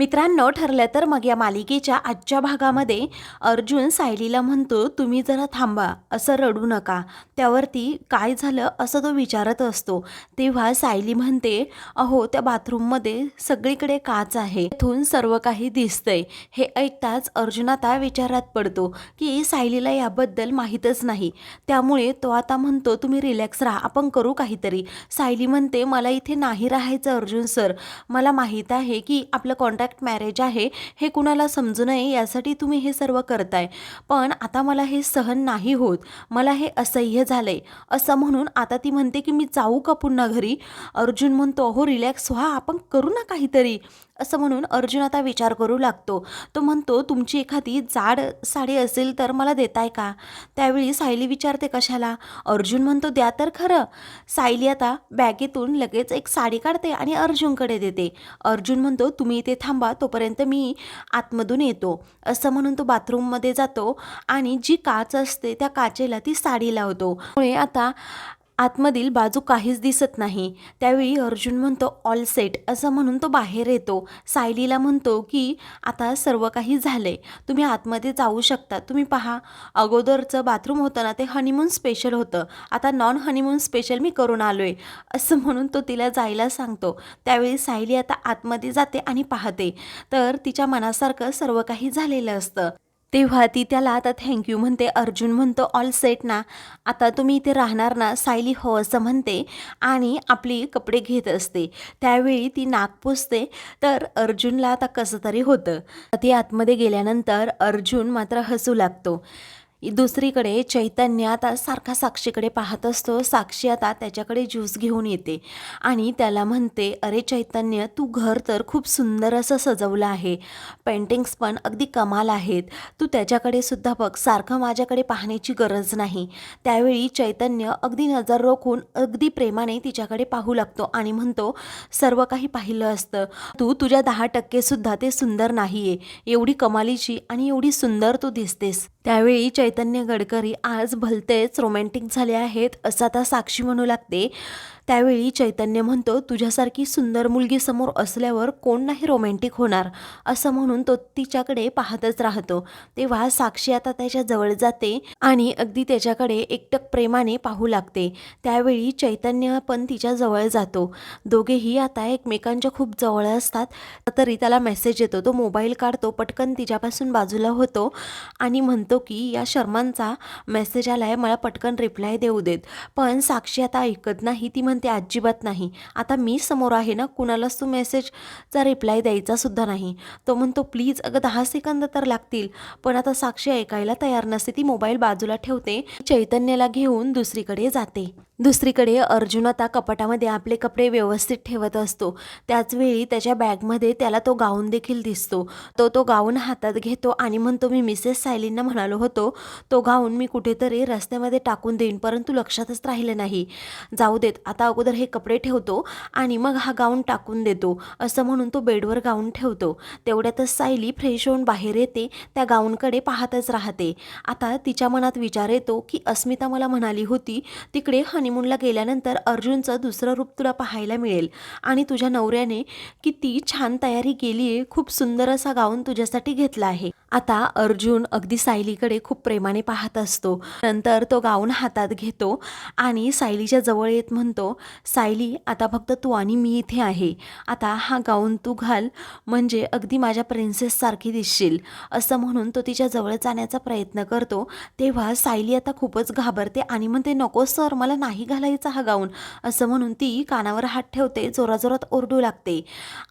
मित्रांनो ठरलं तर मग या मालिकेच्या आजच्या भागामध्ये अर्जुन सायलीला म्हणतो तुम्ही जरा थांबा असं रडू नका. त्यावरती काय झालं असं तो विचारत असतो. तेव्हा सायली म्हणते अहो त्या बाथरूममध्ये सगळीकडे काच आहे. इथून सर्व काही दिसतंय. हे ऐकताच अर्जुन आता विचारात पडतो की सायलीला याबद्दल माहीतच नाही. त्यामुळे तो आता म्हणतो तुम्ही रिलॅक्स राहा आपण करू काहीतरी. सायली म्हणते मला इथे नाही राहायचं अर्जुन सर. मला माहीत आहे की आपलं कॉन्टॅक्ट मॅरेज आहे हे कुणाला समजू नये यासाठी तुम्ही हे सर्व करताय. पण आता मला हे सहन नाही होत. मला हे असह्य झालंय. असं म्हणून आता ती म्हणते की मी जाऊ का पुन्हा घरी? अर्जुन म्हणतो हो रिलॅक्स व्हा आपण करू ना काहीतरी. असं म्हणून अर्जुन आता विचार करू लागतो. तो म्हणतो तुमची एखादी जाड साडी असेल तर मला देताय का? त्यावेळी सायली विचारते कशाला? अर्जुन म्हणतो द्या तर खरं. सायली आता बॅगेतून लगेच एक साडी काढते आणि अर्जुनकडे देते. अर्जुन म्हणतो तुम्ही इथे थांबा तोपर्यंत मी आतमधून येतो. असं म्हणून तो बाथरूममध्ये जातो आणि जी काच असते त्या काचेला ती साडी लावतो. त्यामुळे आता आतमधील बाजू काहीच दिसत नाही. त्यावेळी अर्जुन म्हणतो ऑल सेट असं म्हणून तो बाहेर येतो. सायलीला म्हणतो की आता सर्व काही झालंय. तुम्ही आतमध्ये जाऊ शकता. तुम्ही पहा. अगोदरचं बाथरूम होतं ना ते हनीमून स्पेशल होतं. आता नॉन हनीमून स्पेशल मी करून आलो आहे असं म्हणून तो तिला जायला सांगतो. त्यावेळी सायली आता आतमध्ये जाते आणि पाहते. तर तिच्या मनासारखं सर्व काही झालेलं असतं. तेव्हा ती त्याला आता थँक्यू म्हणते. अर्जुन म्हणतो ऑल सेट ना. आता तुम्ही इथे राहणार ना सायली हो असं म्हणते आणि आपली कपडे घेत असते. त्यावेळी ती नाक पुसते. तर अर्जुनला आता कसं तरी होतं. ती आतमध्ये गेल्यानंतर अर्जुन मात्र हसू लागतो. दुसरीकडे चैतन्य आता सारखा साक्षीकडे पाहत असतो. साक्षी आता त्याच्याकडे ज्यूस घेऊन येते. आणि त्याला म्हणते अरे चैतन्य तू घर तर खूप सुंदर असं सजवलं आहे. पेंटिंग्स पण अगदी कमाल आहेत. तू त्याच्याकडे सुद्धा बघ. सारखं माझ्याकडे पाहण्याची गरज नाही. त्यावेळी चैतन्य अगदी नजर रोखून अगदी प्रेमाने तिच्याकडे पाहू लागतो आणि म्हणतो सर्व काही पाहिलं असतं. तू तुझ्या दहा टक्केसुद्धा ते सुंदर नाही आहे एवढी कमालीची आणि एवढी सुंदर तू दिसतेस. त्यावेळी चैतन्य गडकरी आज भलतेच रोमॅन्टिक झाले आहेत असं आता साक्षी म्हणू लागते. त्यावेळी चैतन्य म्हणतो तुझ्यासारखी सुंदर मुलगी समोर असल्यावर कोण नाही रोमॅन्टिक होणार? असं म्हणून तो तिच्याकडे पाहतच राहतो. तेव्हा साक्षी आता त्याच्याजवळ जाते आणि अगदी त्याच्याकडे एकटक प्रेमाने पाहू लागते. त्यावेळी चैतन्य पण तिच्या जवळ जातो. दोघेही आता एकमेकांच्या खूप जवळ असतात तरी त्याला मेसेज येतो. तो मोबाईल काढतो पटकन तिच्यापासून बाजूला होतो आणि म्हणतो की या शर्मांचा मेसेज आलाय मला पटकन रिप्लाय देऊ देत. पण साक्षी आता ऐकत नाही ती म्हणते अजिबात नाही. आता मी समोर आहे ना कुणालाच तू मेसेजचा रिप्लाय द्यायचा सुद्धा नाही. तो म्हणतो प्लीज अगं दहा सेकंद तर लागतील. पण आता साक्षी ऐकायला तयार नसते ती मोबाईल बाजूला ठेवते चैतन्याला घेऊन दुसरीकडे जाते. दुसरीकडे अर्जुन आता कपाटामध्ये आपले कपडे व्यवस्थित ठेवत असतो. त्याचवेळी त्याच्या बॅगमध्ये त्याला तो गाऊन देखील दिसतो. तो तो गाऊन हातात घेतो आणि म्हणतो मी मिसेस सायलींना म्हणालो होतो तो गाऊन मी कुठेतरी रस्त्यामध्ये टाकून देईन परंतु लक्षातच राहिलं नाही. जाऊ देत आता अगोदर हे कपडे ठेवतो आणि मग हा गाऊन टाकून देतो. असं म्हणून तो बेडवर गाऊन ठेवतो. तेवढ्यातच सायली फ्रेश होऊन बाहेर येते त्या गाऊनकडे पाहतच राहते. आता तिच्या मनात विचार येतो की अस्मिता मला म्हणाली होती तिकडे हनी हनीमूनला गेल्यानंतर अर्जुनचं दुसरं रूप तुला पाहायला मिळेल. आणि तुझ्या नवऱ्याने किती छान तयारी केली आहे खूप सुंदर असा गाऊन तुझ्यासाठी घेतला आहे. आता अर्जुन अगदी सायलीकडे खूप प्रेमाने पाहत असतो. नंतर तो गाऊन हातात घेतो आणि सायलीच्या जवळ येत म्हणतो सायली आता फक्त तू आणि मी इथे आहे. आता हा गाऊन तू घाल म्हणजे अगदी माझ्या प्रिन्सेससारखी दिसशील. असं म्हणून तो तिच्या जवळ जाण्याचा प्रयत्न करतो. तेव्हा सायली आता खूपच घाबरते आणि म्हणते नको सर मला नाही घालायचा हा गाऊन. असं म्हणून ती कानावर हात ठेवते जोराजोरात ओरडू लागते.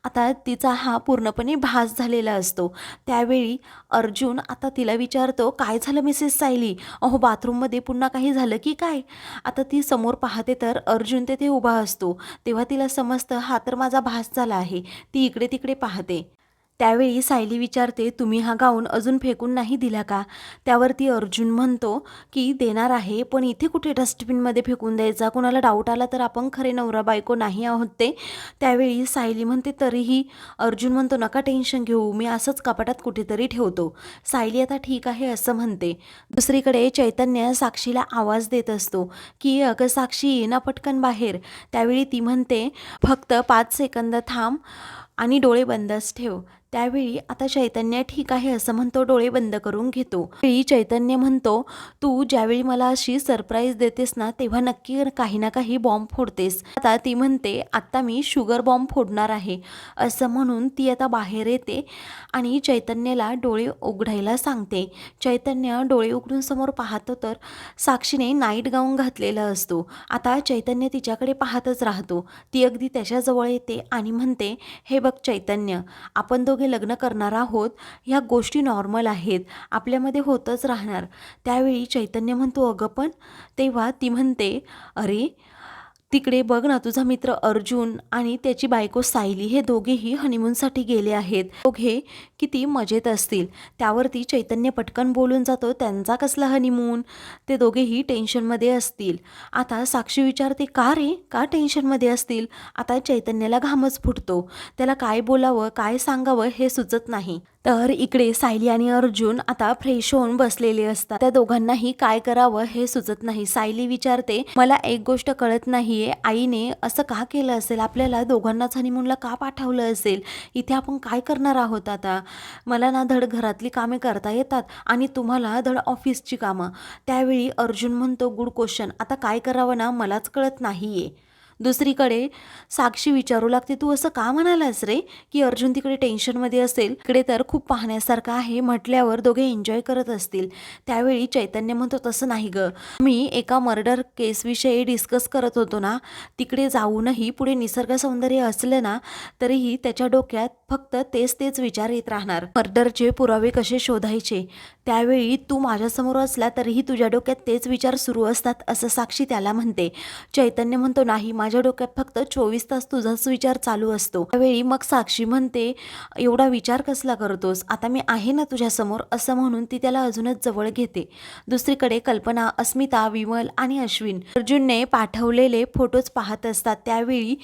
आता तिचा हा पूर्णपणे भास झालेला असतो. त्यावेळी अर्जुन आता तिला विचारतो काय झालं मिसेस सायली? अहो बाथरूममध्ये पुन्हा काही झालं की काय? आता ती समोर पाहते तर अर्जुन तेथे उभा असतो. तेव्हा तिला समजतं हा तर माझा भास झाला आहे. ती इकडे तिकडे पाहते. त्यावेळी सायली विचारते तुम्ही हा गाऊन अजून फेकून नाही दिला का? त्यावरती अर्जुन म्हणतो की देणार आहे पण इथे कुठे डस्टबिनमध्ये फेकून द्यायचा? कोणाला डाऊट आला तर आपण खरे नवरा बायको नाही आहोत ते. त्यावेळी सायली म्हणते तरीही अर्जुन म्हणतो नका टेन्शन घेऊ मी असंच कपाटात कुठेतरी ठेवतो. सायली आता ठीक आहे असं म्हणते. दुसरीकडे चैतन्य साक्षीला आवाज देत असतो की अगं साक्षी ना पटकन बाहेर. त्यावेळी ती म्हणते फक्त पाच सेकंद थांब. आणि डोळे बंदच ठेव. त्यावेळी आता चैतन्य ठीक आहे असं म्हणतो डोळे बंद करून घेतो. वेळी चैतन्य म्हणतो तू ज्यावेळी मला अशी सरप्राईज देतेस ना तेव्हा नक्की काही ना काही बॉम्ब फोडतेस. आता ती म्हणते आत्ता मी शुगर बॉम्ब फोडणार आहे. असं म्हणून ती आता बाहेर येते आणि चैतन्याला डोळे उघडायला सांगते. चैतन्य डोळे उघडून समोर पाहतो तर साक्षीने नाईट गाऊन घातलेला असतो. आता चैतन्य तिच्याकडे पाहतच राहतो. ती अगदी त्याच्याजवळ येते आणि म्हणते हे बघ चैतन्य आपण दोघे लग्न करणार आहोत ह्या गोष्टी नॉर्मल आहेत आपल्यामध्ये होतच राहणार. त्यावेळी चैतन्य म्हणतो अगं पण तेव्हा ती म्हणते अरे तिकडे बघ ना तुझा मित्र अर्जुन आणि त्याची बायको सायली हे दोघेही हनीमूनसाठी गेले आहेत. दोघे किती मजेत असतील. त्यावरती चैतन्य पटकन बोलून जातो त्यांचा कसला हनीमून ते दोघेही टेन्शनमध्ये असतील. आता साक्षी विचारते का रे? का टेन्शनमध्ये असतील? आता चैतन्याला घामच फुटतो. त्याला काय बोलावं काय सांगावं हे सुचत नाही. तर इकडे सायली आणि अर्जुन आता फ्रेश होऊन बसलेले असतात. त्या दोघांनाही काय करावं हे सुचत नाही. सायली विचारते मला एक गोष्ट कळत नाही. आहे आईने असं का केलं असेल? आपल्याला दोघांनाच हनीमूनला का पाठवलं असेल? इथे आपण काय करणार आहोत आता? मला ना धड घरातली कामे करता येतात आणि तुम्हाला धड ऑफिसची कामं. त्यावेळी अर्जुन म्हणतो गुड क्वेश्चन. आता काय करावं ना? मलाच कळत नाही आहे दुसरीकडे साक्षी विचारू लागते तू असं का म्हणालास रे? की अर्जुन तिकडे टेन्शनमध्ये असेल. इकडे तर खूप पाहण्यासारखं आहे म्हटल्यावर दोघे एन्जॉय करत असतील. त्यावेळी चैतन्य म्हणतो तसं नाही ग. मी एका मर्डर केसविषयी डिस्कस करत होतो ना. तिकडे जाऊनही पुढे निसर्ग सौंदर्य असलं ना तरीही त्याच्या डोक्यात फक्त तेच तेच विचार येत राहणार. मर्डरचे पुरावे कसे शोधायचे? त्यावेळी तू माझ्यासमोर असला तरीही तुझ्या डोक्यात तेच विचार सुरू असतात असं साक्षी त्याला म्हणते. चैतन्य म्हणतो नाही माझ्या माझ्या डोक्यात फक्त चोवीस तास तुझाच विचार चालू असतो. त्यावेळी मग साक्षी म्हणते एवढा विचार कसला करतोस? आता मी आहे ना तुझ्यासमोर असं म्हणून ती त्याला अजूनच जवळ घेते. दुसरीकडे कल्पना अस्मिता विमल आणि अश्विन अर्जुनने पाठवलेले फोटोज पाहत असतात. त्यावेळी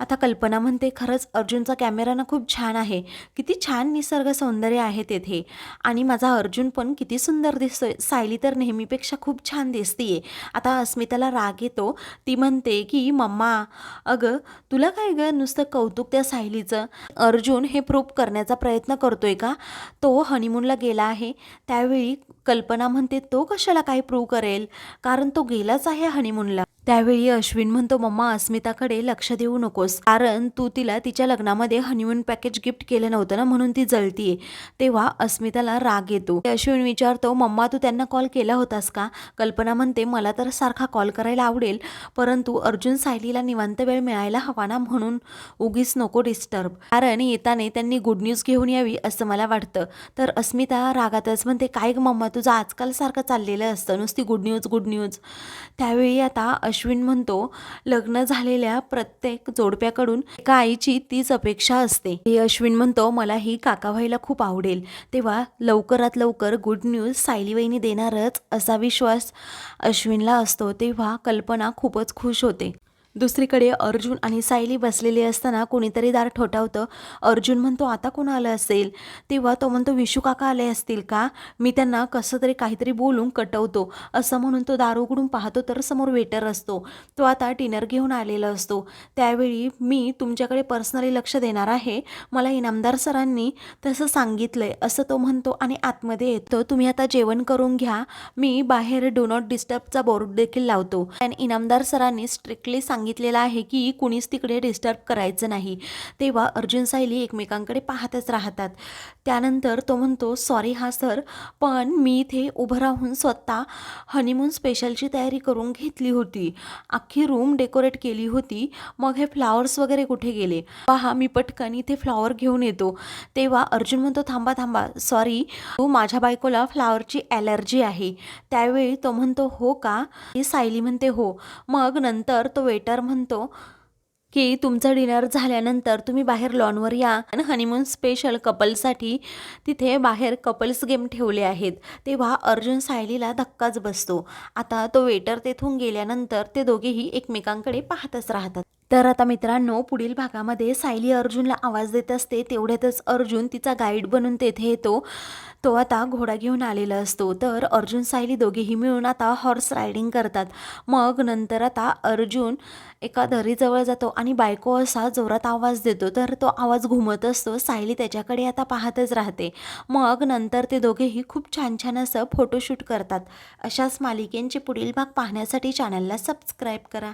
आता कल्पना म्हणते खरंच अर्जुनचा कॅमेरा ना खूप छान आहे. किती छान निसर्ग सौंदर्य आहे तेथे. आणि माझा अर्जुन पण किती सुंदर दिसतोय. सायली तर नेहमीपेक्षा खूप छान दिसतीये. आता अस्मिताला राग येतो. ती म्हणते की मम्मा अगं तुला काय गं नुसतं कौतुक त्या सायलीचं? अर्जुन हे प्रूफ करण्याचा प्रयत्न करतोय का? तो हनीमूनला गेला आहे. त्यावेळी कल्पना म्हणते तो कशाला काय प्रूव्ह करेल? कारण तो गेलाच आहे हनीमूनला त्यावेळी अश्विन म्हणतो मम्मा अस्मिताकडे लक्ष देऊ नकोस. कारण तू तिला तिच्या लग्नामध्ये हनीमून पॅकेज गिफ्ट केलं नव्हतं ना म्हणून ती जळतीये. तेव्हा अस्मिताला राग येतो. अश्विन विचारतो मम्मा तू त्यांना कॉल केला होतास का? कल्पना म्हणते मला तर सारखा कॉल करायला आवडेल. परंतु अर्जुन सायलीला निवांत वेळ मिळायला हवा ना म्हणून उगीच नको डिस्टर्ब कारण येताने त्यांनी गुड न्यूज घेऊन यावी असं मला वाटतं. तर अस्मिता रागातच म्हणते काय ग मम्मा तुझं आजकाल सारखं चाललेलं असतं. नुसती गुड न्यूज गुड न्यूज त्यावेळी आता अश्विन म्हणतो लग्न झालेल्या प्रत्येक जोडप्याकडून एका आईची तीच अपेक्षा असते. हे अश्विन म्हणतो मला ही काका व्हायला खूप आवडेल. तेव्हा लवकरात लवकर गुड न्यूज सायलीबाईंनी देणारच असा विश्वास अश्विनला असतो. तेव्हा कल्पना खूपच खुश होते. दुसरीकडे अर्जुन आणि सायली बसलेली असताना कोणीतरी दार ठोठावतं. अर्जुन म्हणतो आता कोण आलं असेल? तेव्हा तो म्हणतो विशू काका आले असतील का? मी त्यांना कसं तरी काहीतरी बोलून कटवतो. असं म्हणून तो दार उघडून पाहतो तर समोर वेटर असतो. तो आता डिनर घेऊन आलेला असतो. त्यावेळी मी तुमच्याकडे पर्सनली लक्ष देणार आहे. मला इनामदार सरांनी तसं सांगितलं आहे असं तो म्हणतो आणि आतमध्ये येतो. तुम्ही आता जेवण करून घ्या. मी बाहेर डो नॉट डिस्टर्बचा बोर्ड देखील लावतो. आणि इनामदार सरांनी स्ट्रिक्टली सांग सांगितलेलं आहे की कुणीच तिकडे डिस्टर्ब करायचं नाही. तेव्हा अर्जुन सायली एकमेकांकडे पाहतच राहतात. त्यानंतर तो म्हणतो सॉरी हा सर पण मी इथे उभं राहून स्वतः हनीमून स्पेशलची तयारी करून घेतली होती. अख्खी रूम डेकोरेट केली होती. मग हे फ्लावर्स वगैरे कुठे गेले? पहा मी पटकन इथे फ्लॉवर घेऊन येतो. तेव्हा अर्जुन म्हणतो थांबा थांबा सॉरी तू माझ्या बायकोला फ्लावरची ॲलर्जी आहे. त्यावेळी तो म्हणतो हो का? सायली म्हणते हो. मग नंतर तो वेटर म्हणतो की तुमचं डिनर झाल्यानंतर तुम्ही बाहेर लॉनवर या. आणि हनीमून स्पेशल कपलसाठी तिथे बाहेर कपल्स गेम ठेवले आहेत. तेव्हा अर्जुन सायलीला धक्काच बसतो. आता तो वेटर तेथून गेल्यानंतर ते दोघेही एकमेकांकडे पाहतच राहतात. तर आता मित्रांनो पुढील भागामध्ये सायली अर्जुनला आवाज देत असते. तेवढ्यातच अर्जुन तिचा गाईड बनून तेथे येतो. तो आता घोडा घेऊन आलेला असतो. तर अर्जुन सायली दोघेही मिळून आता हॉर्स रायडिंग करतात. मग नंतर आता अर्जुन एका दरीजवळ जातो आणि बायको असा जोरात आवाज देतो. तर तो आवाज घुमत असतो. सायली त्याच्याकडे आता पाहतच राहते. मग नंतर ते दोघेही खूप छान छान असं फोटोशूट करतात. अशाच मालिकेंचे पुढील भाग पाहण्यासाठी चॅनलला सबस्क्राईब करा.